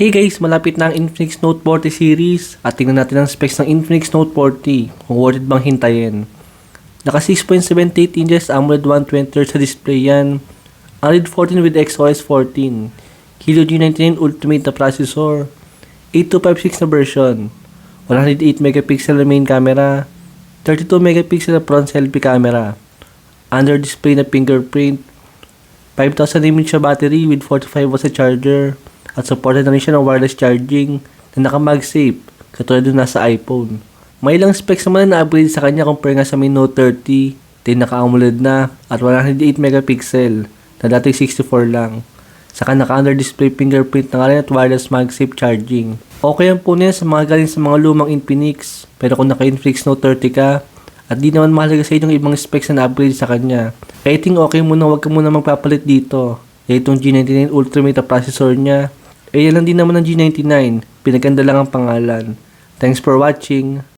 Hey guys, malapit na ang Infinix Note 40 series at tingnan natin ang specs ng Infinix Note 40 kung worth it bang hintayin. Naka 6.78 inches AMOLED 120Hz sa display yan. Android 14 with XOS 14. Helio G99 Ultimate na processor. 8256 na version. 108 megapixel na main camera. 32 megapixel na front selfie camera. Under display na fingerprint. 5,000 mAh battery with 45 watts na charger. At supported na rin siya ng wireless charging na naka-MagSafe, katulad ng nasa iPhone. May ilang specs naman na na-upgrade sa kanya compare nga sa may Note 30, 10 naka-AMOLED na, at 108 megapixel, na dati 64 lang. Saka naka-under display fingerprint na rin at wireless MagSafe charging. Okay ang po niya sa mga galing sa mga lumang Infinix, pero kung naka-Infinix Note 30 ka, at di naman mahalaga sa yung ibang specs na na-upgrade sa kanya, I think okay muna wag ka muna magpapalit dito. Itong G99 Ultimate na processor niya, eh yan lang din naman ang G99, pinaganda lang ang pangalan. Thanks for watching.